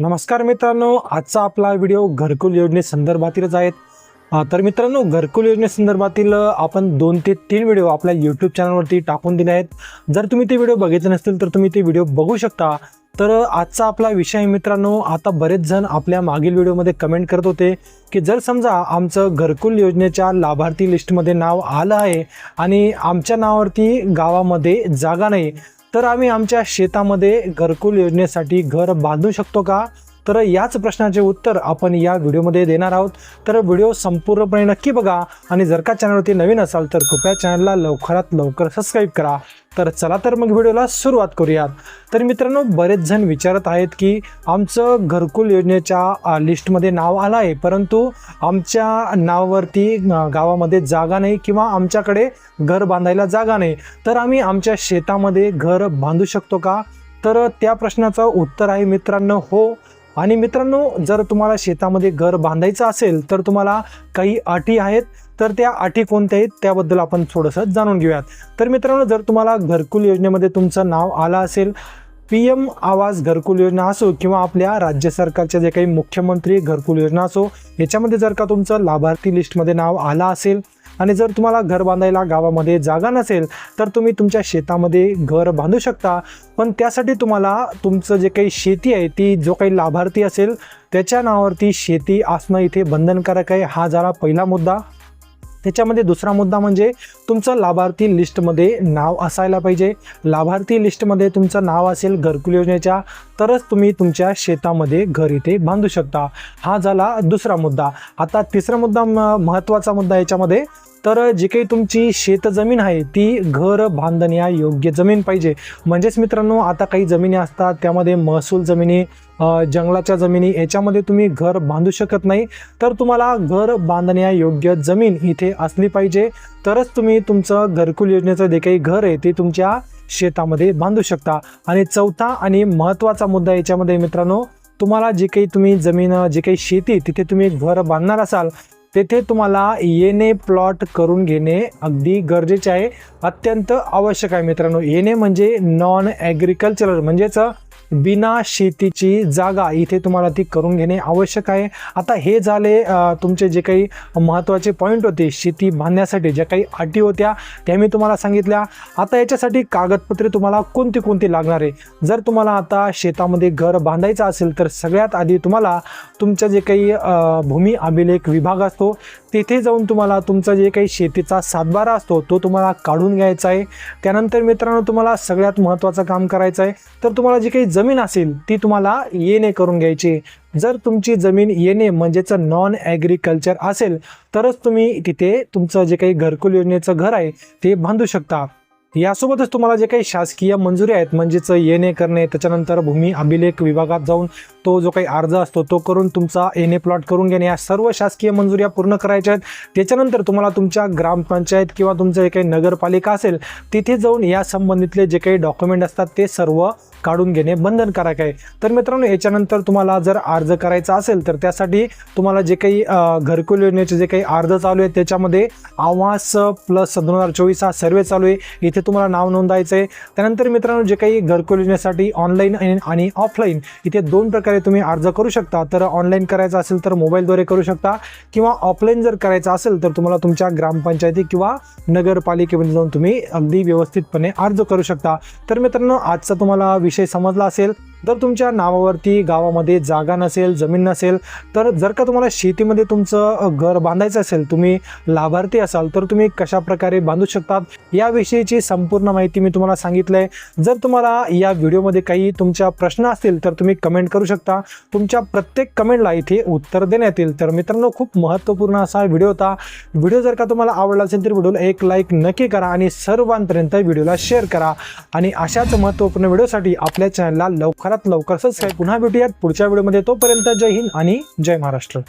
नमस्कार मित्रांनो आजचा आपला व्हिडिओ घरकुल योजनेसंदर्भातीलच आहेत तर मित्रांनो घरकुल योजनेसंदर्भातील आपण दोन ते तीन व्हिडिओ आपल्या यूट्यूब चॅनलवरती टाकून दिले आहेत. जर तुम्ही ते व्हिडिओ बघितले नसतील तर तुम्ही ते व्हिडिओ बघू शकता. तर आजचा आपला विषय मित्रांनो आता बरेच जण आपल्या मागील व्हिडिओमध्ये कमेंट करत होते की जर समजा आमचं घरकुल योजनेच्या लाभार्थी लिस्टमध्ये नाव आलं आहे आणि आमच्या नावावरती गावामध्ये जागा नाही तर आम्ही आमच्या शेतामध्ये घरकुल योजनेसाठी घर बांधू शकतो का? तर याच प्रश्नाचे उत्तर आपण या व्हिडिओमध्ये देणार आहोत. तर व्हिडिओ संपूर्णपणे नक्की बघा आणि जर का चॅनलवरती नवीन असाल तर कृपया चॅनलला लवकरात लवकर सबस्क्राईब करा. तर चला तर मग व्हिडिओला सुरुवात करूयात. तर मित्रांनो बरेच जण विचारत आहेत की आमचं घरकुल योजनेच्या लिस्टमध्ये नाव आलं आहे परंतु आमच्या नावावरती गावामध्ये जागा नाही किंवा आमच्याकडे घर बांधायला जागा नाही. तर आम्ही आमच्या शेतामध्ये घर बांधू शकतो का? तर त्या प्रश्नाचं उत्तर आहे मित्रांनो हो. आणि मित्रांनो जर तुम्हाला शेतामध्ये घर बांधायचं असेल तर तुम्हाला काही अटी आहेत. तर त्या अटी कोणत्या आहेत त्याबद्दल आपण थोडंसं जाणून घेऊयात. तर मित्रांनो जर तुम्हाला घरकुल योजनेमध्ये तुमचं नाव आलं असेल पी एम आवास घरकुल योजना असो किंवा आपल्या राज्य सरकारच्या जे काही मुख्यमंत्री घरकुल योजना असो याच्यामध्ये जर का तुमचं लाभार्थी लिस्टमध्ये नाव आलं असेल आणि जर तुम्हाला घर बांधायला गावामध्ये जागा नसेल तर तुम्ही तुमच्या शेतामध्ये घर बांधू शकता. पण त्यासाठी तुम्हाला तुमचं जे काही शेती आहे ती जो काही लाभार्थी असेल त्याच्या नावावरती शेती असणं इथे बंधनकारक आहे. हा झाला पहिला मुद्दा. त्याच्यामध्ये दुसरा मुद्दा म्हणजे तुमचं लाभार्थी लिस्टमध्ये नाव असायला पाहिजे. लाभार्थी लिस्टमध्ये तुमचं नाव असेल घरकुल योजनेच्या तरच तुम्ही तुमच्या शेतामध्ये घर इथे बांधू शकता. हा झाला दुसरा मुद्दा. आता तिसरा मुद्दा म- महत्त्वाचा मुद्दा याच्यामध्ये तर जी काही तुमची शेतजमीन आहे ती घर बांधण्या योग्य जमीन पाहिजे. म्हणजेच मित्रांनो आता काही जमिनी असतात त्यामध्ये महसूल जमिनी जंगलाच्या जमिनी याच्यामध्ये तुम्ही घर बांधू शकत नाही. तर तुम्हाला घर बांधण्या योग्य जमीन इथे असली पाहिजे. तरच तुम्ही तुमचं घरकुल योजनेचं जे काही घर आहे ते तुमच्या शेतामध्ये बांधू शकता. आणि चौथा आणि महत्त्वाचा मुद्दा याच्यामध्ये मित्रांनो तुम्हाला जी काही तुम्ही जमीन जी काही शेती तिथे तुम्ही घर बांधणार असाल तेथे तुम्हाला येणे प्लॉट करून घेणे अगदी गरजेचे आहे. अत्यंत आवश्यक आहे मित्रांनो. येणे म्हणजे नॉन ॲग्रिकल्चरल म्हणजेच बिना शेतीची जागा इथे तुम्हाला ती करून घेणे आवश्यक आहे. आता हे झाले तुमचे जे काही महत्त्वाचे पॉईंट होते शेती बांधण्यासाठी ज्या काही अटी होत्या त्या मी तुम्हाला सांगितल्या. आता याच्यासाठी कागदपत्रे तुम्हाला कोणती कोणती लागणार आहे? जर तुम्हाला आता शेतामध्ये घर बांधायचं असेल तर सगळ्यात आधी तुम्हाला तुमच्या जे काही भूमी अभिलेख विभाग असतो तिथे जाऊन तुम्हाला तुमचा जे काही शेतीचा सातबारा असतो तो तुम्हाला काढून घ्यायचा आहे. त्यानंतर मित्रांनो तुम्हाला सगळ्यात महत्त्वाचं काम करायचं आहे. तर तुम्हाला जी काही जमीन असेल ती तुम्हाला येणे करून घ्यायची जर तुमची जमीन येणे म्हणजेच नॉन ॲग्रिकल्चर असेल तरच तुम्ही तिथे तुमचं जे काही घरकुल योजनेचं घर आहे ते बांधू शकता. यासोबतच तुम्हाला जे काही शासकीय मंजुरी आहेत म्हणजेच येणे करणे त्याच्यानंतर भूमी अभिलेख विभागात जाऊन तो जो काही अर्ज असतो तो करून तुमचा एन ए प्लॉट करून घेणे या सर्व शासकीय मंजुऱ्या पूर्ण करायच्या आहेत. त्याच्यानंतर तुम्हाला तुमच्या ग्रामपंचायत किंवा तुमचं जे काही नगरपालिका असेल तिथे जाऊन या संबंधितले जे काही डॉक्युमेंट असतात ते सर्व काढून घेणे बंधनकारक आहे तर मित्रांनो याच्यानंतर तुम्हाला जर अर्ज करायचा असेल तर त्यासाठी तुम्हाला जे काही घरकुल योजनेचे जे काही अर्ज चालू आहेत त्याच्यामध्ये आवास प्लस दोन हजार चोवीस हा सर्वे चालू आहे. इथे तुम्हाला नाव नोंदायचं आहे. त्यानंतर मित्रांनो जे काही घरकुल योजनेसाठी ऑनलाईन आणि ऑफलाईन इथे दोन प्रकारे तुम्ही अर्ज करू शकता. तर ऑनलाईन करायचा असेल तर मोबाईलद्वारे करू शकता किंवा ऑफलाईन जर करायचं असेल तर तुम्हाला तुमच्या ग्रामपंचायती किंवा नगरपालिकेमध्ये जाऊन तुम्ही अगदी व्यवस्थितपणे अर्ज करू शकता. तर मित्रांनो आजचा तुम्हाला विषय समजला असेल जर तुमच्या नावावरती गावामध्ये जागा नसेल जमीन नसेल तर जर का तुम्हाला शेतीमध्ये तुमचं घर बांधायचं असेल तुम्ही लाभार्थी असाल तर तुम्ही कशा प्रकारे बांधू शकतात? याविषयीची संपूर्ण माहिती मी तुम्हाला सांगितलं आहे जर तुम्हाला या व्हिडिओमध्ये काही तुमच्या प्रश्न असतील तर तुम्ही कमेंट करू शकता. तुमच्या प्रत्येक कमेंटला इथे उत्तर देण्यात येईल. तर मित्रांनो खूप महत्त्वपूर्ण असा व्हिडिओ होता. व्हिडिओ जर का तुम्हाला आवडला असेल तर व्हिडिओला एक लाईक नक्की करा आणि सर्वांपर्यंत व्हिडिओला शेअर करा. आणि अशाच महत्त्वपूर्ण व्हिडिओसाठी आपल्या चॅनलला लवकर सबस्क्राईब पुन्हा भेटूयात. पुढच्या व्हिडिओमध्ये तोपर्यंत जय हिंद आणि जय महाराष्ट्र.